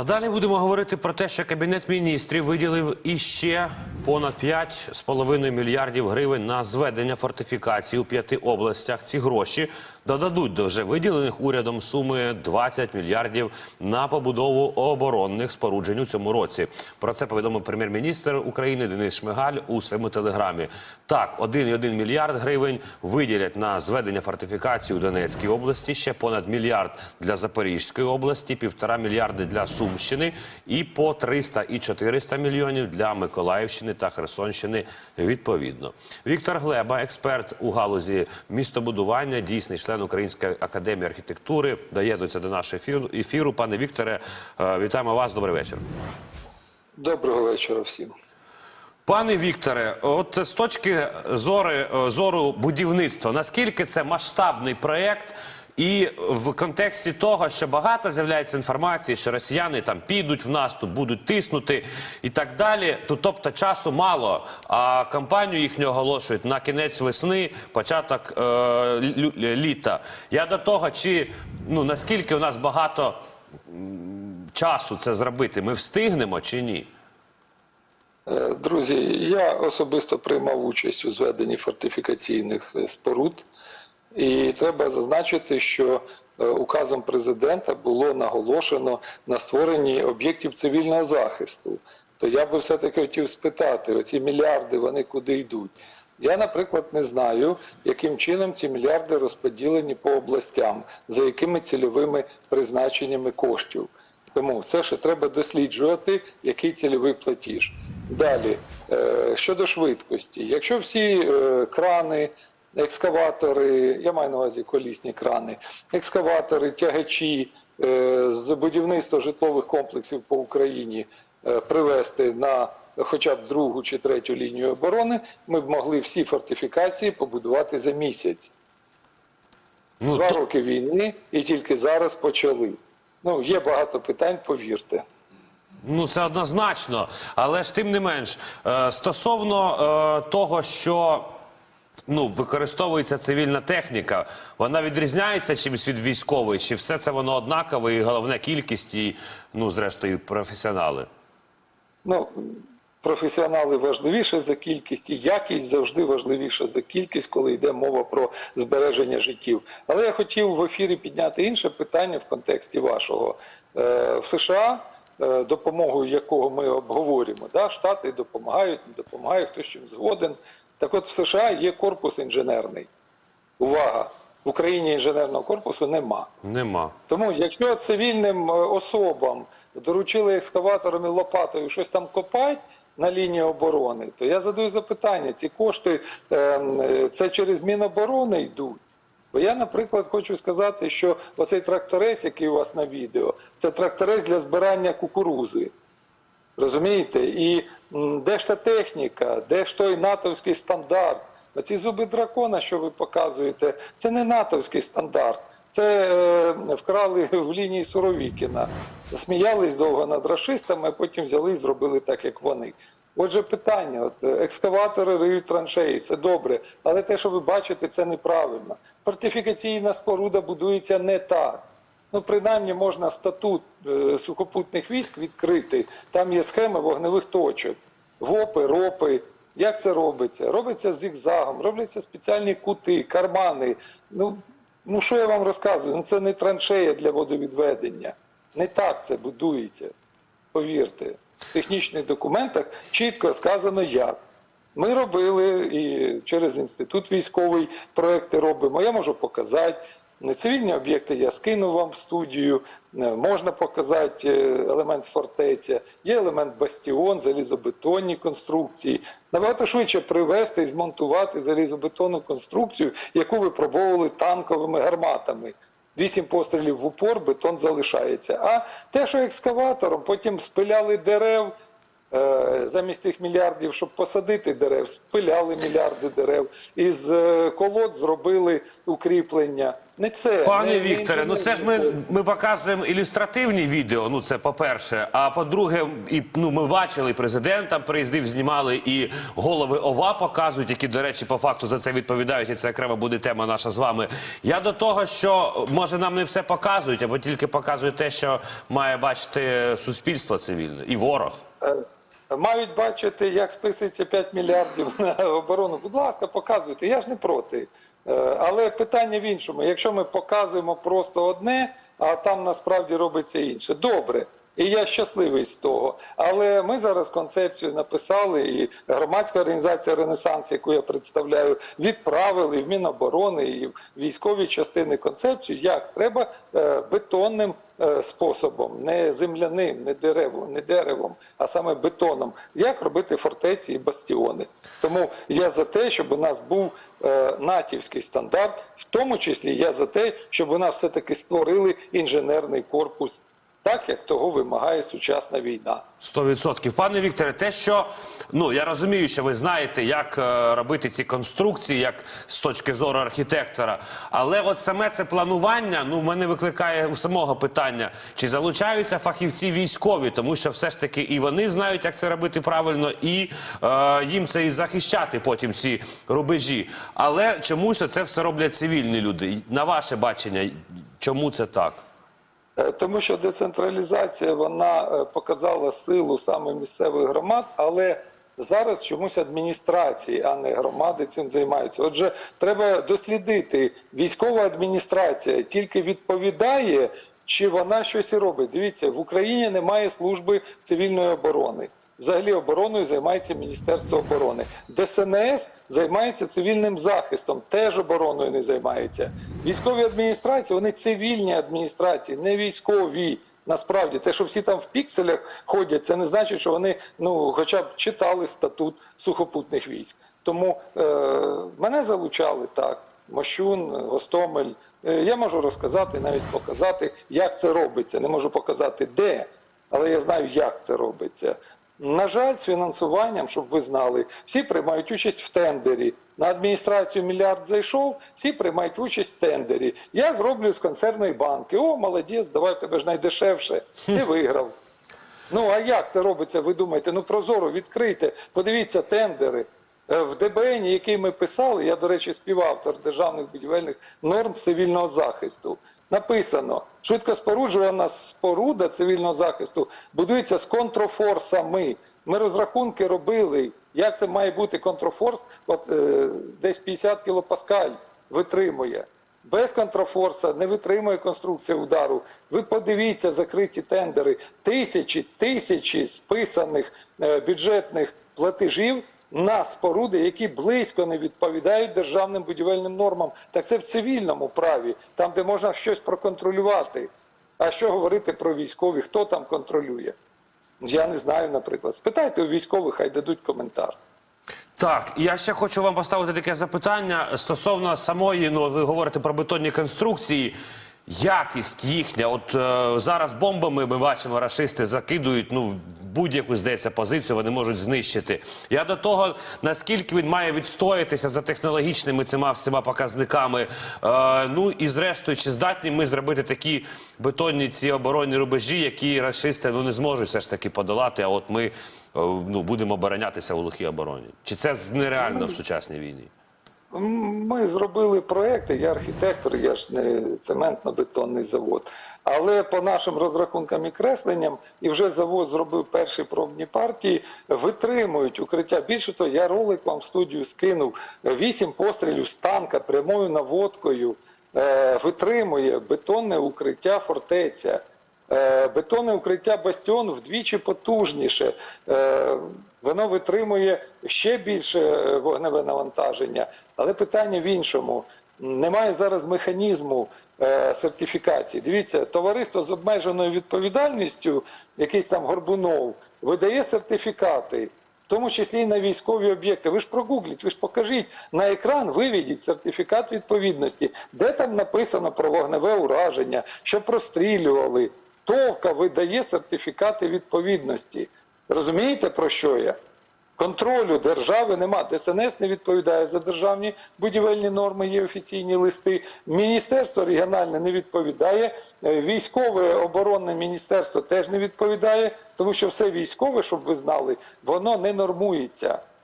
А далі будемо говорити про те, що кабінет міністрів виділив іще понад 5,5 мільярдів гривень на зведення фортифікацій у п'яти областях. Ці гроші додадуть до вже виділених урядом суми 20 мільярдів на побудову оборонних споруджень у цьому році. Про це повідомив прем'єр-міністр України Денис Шмигаль у своєму телеграмі. Так, 1,1 мільярд гривень виділять на зведення фортифікацій у Донецькій області, ще понад мільярд для Запорізької області, півтора мільярди для Сумщини і по 300 і 400 мільйонів для Миколаївщини та Херсонщини відповідно. Віктор Глеба, експерт у галузі містобудування, дійсний член Української академії архітектури, доєднується до нашого ефіру. ефіру. Пане Вікторе, е, вітаємо вас. Добрий вечір. Доброго вечора всім. Пане Вікторе, от з точки зори, е, зору будівництва, наскільки це масштабний проєкт? І в контексті того, що багато з'являється інформації, що росіяни там підуть в наступ, будуть тиснути і так далі. То тобто часу мало. А кампанію їхню оголошують на кінець весни, початок е, літа. Я до того, чи ну наскільки у нас багато часу це зробити, ми встигнемо чи ні? Е, Друзі, я особисто приймав участь у зведенні фортифікаційних е, споруд, і треба зазначити, що е, указом президента було наголошено на створенні об'єктів цивільного захисту. То я би все-таки хотів спитати: оці мільярди вони куди йдуть? Я, наприклад, не знаю, яким чином ці мільярди розподілені по областям, за якими цільовими призначеннями коштів. Тому це ще треба досліджувати, який цільовий платіж. Далі, е, щодо швидкості, якщо всі е, крани, екскаватори, я маю на увазі колісні крани, екскаватори, тягачі е, з будівництва житлових комплексів по Україні е, привести на хоча б другу чи третю лінію оборони, ми б могли всі фортифікації побудувати за місяць. Ну Два то- роки війни і тільки зараз почали. Ну, є багато питань, повірте. Ну, це однозначно. Але ж тим не менш, е, стосовно того, що ну, використовується цивільна техніка, вона відрізняється чимось від військової, чи все це воно однакове, і головне кількість, і, ну, зрештою, професіонали. Ну, професіонали важливіше за кількість, і якість завжди важливіша за кількість, коли йде мова про збереження життів. Але я хотів в ефірі підняти інше питання в контексті вашого. Е, В США, е, допомогою якого ми обговорюємо, да, штати допомагають, не допомагають, хтось чим згоден. Так от в США є корпус інженерний. Увага! В Україні інженерного корпусу нема. Нема. Тому, якщо цивільним е, особам доручили екскаватором і лопатою щось там копати на лінії оборони, то я задаю запитання: ці кошти е, е, це через Міноборони йдуть. Бо я, наприклад, хочу сказати, що оцей тракторець, який у вас на відео, це тракторець для збирання кукурузи. Розумієте? І де ж та техніка, де ж той натовський стандарт? Оці зуби дракона, що ви показуєте, це не натовський стандарт. Це е, вкрали в лінії Суровікіна. Сміялись довго над рашистами, а потім взяли і зробили так, як вони. Отже, питання: от, е, екскаватори риють траншеї, це добре, але те, що ви бачите, це неправильно. Фортифікаційна споруда будується не так. Ну, принаймні можна статут е, сухопутних військ відкрити. Там є схеми вогневих точок, ВОПи, ропи. Як це робиться? Робиться зігзагом, робляться спеціальні кути, кармани. Ну, ну що я вам розказую? Ну це не траншея для водовідведення. Не так це будується. Повірте, в технічних документах чітко сказано як. Ми робили і через інститут військовий проекти робимо. Я можу показати. Цивільні об'єкти я скину вам в студію. Е, Можна показати е, елемент фортеця, є елемент бастіон, залізобетонні конструкції. Набагато швидше привезти і змонтувати залізобетонну конструкцію, яку випробовували танковими гарматами. Вісім пострілів в упор, бетон залишається. А те, що екскаватором, потім спиляли дерев. Е, Замість тих мільярдів, щоб посадити дерев, спиляли мільярди дерев. Із колод зробили укріплення. Не це. Пане не- не Вікторе, ну це ж ми, ми показуємо ілюстративні відео. Ну це по-перше. А по-друге, і ну ми бачили, президент там приїздив, знімали, і голови ОВА показують, які, до речі, по факту за це відповідають. І це окремо буде тема наша з вами. Я до того, що може нам не все показують, або тільки показують те, що має бачити суспільство цивільне і ворог. Е, Мають бачити, як списується 5 мільярдів на оборону. Будь ласка, показуйте. Я ж не проти. Е, Але питання в іншому. Якщо ми показуємо просто одне, а там насправді робиться інше. Добре. І я щасливий з того. Але ми зараз концепцію написали, і громадська організація Ренесанс, яку я представляю, відправили в Міноборони і в військові частини концепцію, як треба е, бетонним е, способом, не земляним, не деревом, не деревом, а саме бетоном, як робити фортеці і бастіони. Тому я за те, щоб у нас був е, натівський стандарт, в тому числі я за те, щоб у нас все-таки створили інженерний корпус, так як того вимагає сучасна війна. Сто відсотків. Пане Вікторе, те, що ну я розумію, що ви знаєте, як е, робити ці конструкції, як з точки зору архітектора. Але от саме це планування, ну в мене викликає у самого питання, чи залучаються фахівці військові, тому що все ж таки і вони знають, як це робити правильно, і е, їм це і захищати потім ці рубежі. Але чомусь це все роблять цивільні люди. На ваше бачення, чому це так? Е, Тому що децентралізація вона е, показала силу саме місцевих громад, але зараз чомусь адміністрації, а не громади цим займаються. Отже, треба дослідити, військова адміністрація тільки відповідає, чи вона щось і робить. Дивіться, в Україні немає служби цивільної оборони. Взагалі обороною займається Міністерство оборони. ДСНС займається цивільним захистом, теж обороною не займається. Військові адміністрації, вони цивільні адміністрації, не військові. Насправді, те, що всі там в пікселях ходять, це не значить, що вони ну, хоча б читали статут сухопутних військ. Тому е, мене залучали так. Мощун, Гостомель. Е, Я можу розказати, навіть показати, як це робиться. Не можу показати де, але я знаю, як це робиться. На жаль, з фінансуванням, щоб ви знали, всі приймають участь в тендері. На адміністрацію мільярд зайшов, всі приймають участь в тендері. Я зроблю з концерної банки. О, молодець, давай в тебе ж найдешевше. Ти виграв. Ну а як це робиться? Ви думаєте? Ну прозоро відкрите. подивіться тендери. Е, В ДБН, який ми писали, я, до речі, співавтор державних будівельних норм цивільного захисту. Написано, швидкоспоруджувана споруда цивільного захисту будується з контрофорсами. Ми розрахунки робили, як це має бути контрофорс, от, е, десь 50 кілопаскаль витримує. Без контрафорса не витримує конструкція удару. Ви подивіться закриті тендери. Тисячі, тисячі списаних е, бюджетних платежів на споруди, які близько не відповідають державним будівельним нормам. Так це в цивільному праві, там, де можна щось проконтролювати. А що говорити про військові? Хто там контролює? Я не знаю, наприклад. Спитайте у військових, хай дадуть коментар. Так, я ще хочу вам поставити таке запитання стосовно самої. Ну, ви говорите про бетонні конструкції. Якість їхня, от е, зараз бомбами ми бачимо, рашисти закидують ну будь-яку здається позицію, вони можуть знищити. Я до того наскільки він має відстоятися за технологічними цими всіма показниками. Е, ну і зрештою, чи здатні ми зробити такі бетонні ці оборонні рубежі, які рашисти ну не зможуть все ж таки подолати. А от ми е, ну будемо оборонятися у глухій обороні. Чи це нереально в сучасній війні? Ми зробили проекти, я архітектор, я ж не цементно-бетонний завод. Але по нашим розрахункам і кресленням, і вже завод зробив перші пробні партії, витримують укриття. Більше того, я ролик вам в студію скинув. Вісім пострілів з танка прямою наводкою е, витримує бетонне укриття фортеця. Е, Бетонне укриття Бастіон вдвічі потужніше. Е, Воно витримує ще більше е, вогневе навантаження. Але питання в іншому. Немає зараз механізму сертифікації. Дивіться, товариство з обмеженою відповідальністю, якийсь там Горбунов, видає сертифікати, в тому числі і на військові об'єкти. Ви ж прогугліть, ви ж покажіть на екран, виведіть сертифікат відповідності, де там написано про вогневе ураження, що прострілювали. Товка видає сертифікати відповідності. Розумієте, про що я? Контролю держави нема. ДСНС не відповідає за державні будівельні норми, є офіційні листи. Міністерство регіональне не відповідає. Е, Військове оборонне міністерство теж не відповідає, тому що все військове, щоб ви знали, воно не нормується.